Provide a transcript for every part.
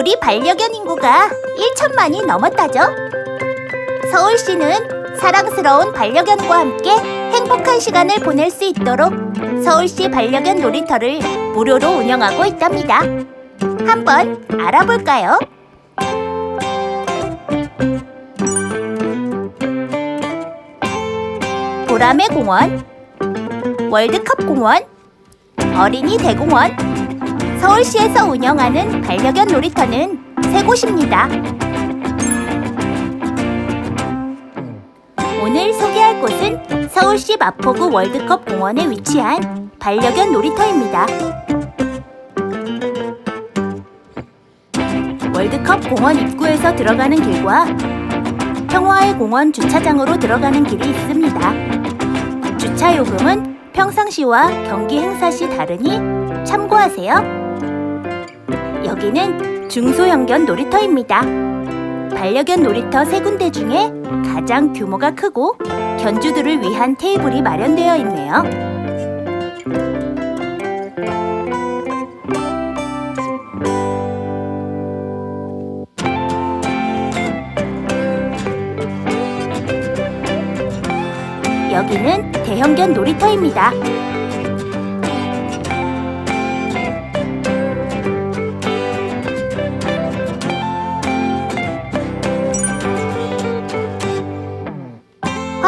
우리 반려견 인구가 1천만이 넘었다죠. 서울시는 사랑스러운 반려견과 함께 행복한 시간을 보낼 수 있도록 서울시 반려견 놀이터를 무료로 운영하고 있답니다. 한번 알아볼까요? 보라매 공원, 월드컵 공원, 어린이 대공원, 서울시에서 운영하는 반려견 놀이터는 세 곳입니다. 오늘 소개할 곳은 서울시 마포구 월드컵 공원에 위치한 반려견 놀이터입니다. 월드컵 공원 입구에서 들어가는 길과 평화의 공원 주차장으로 들어가는 길이 있습니다. 주차 요금은 평상시와 경기 행사 시 다르니 참고하세요. 여기는 중소형견 놀이터입니다. 반려견 놀이터 세 군데 중에 가장 규모가 크고 견주들을 위한 테이블이 마련되어 있네요. 여기는 대형견 놀이터입니다.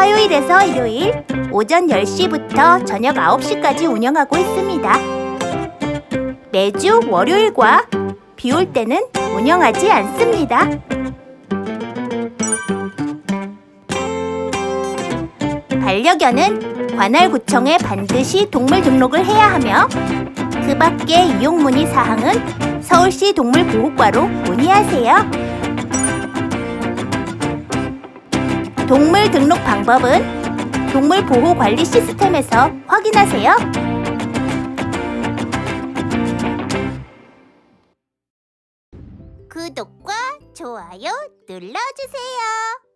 화요일에서 일요일 오전 10시부터 저녁 9시까지 운영하고 있습니다. 매주 월요일과 비 올 때는 운영하지 않습니다. 반려견은 관할구청에 반드시 동물 등록을 해야 하며 그 밖에 이용 문의 사항은 서울시 동물보호과로 문의하세요. 동물 등록 방법은 동물 보호 관리 시스템에서 확인하세요. 구독과 좋아요 눌러주세요.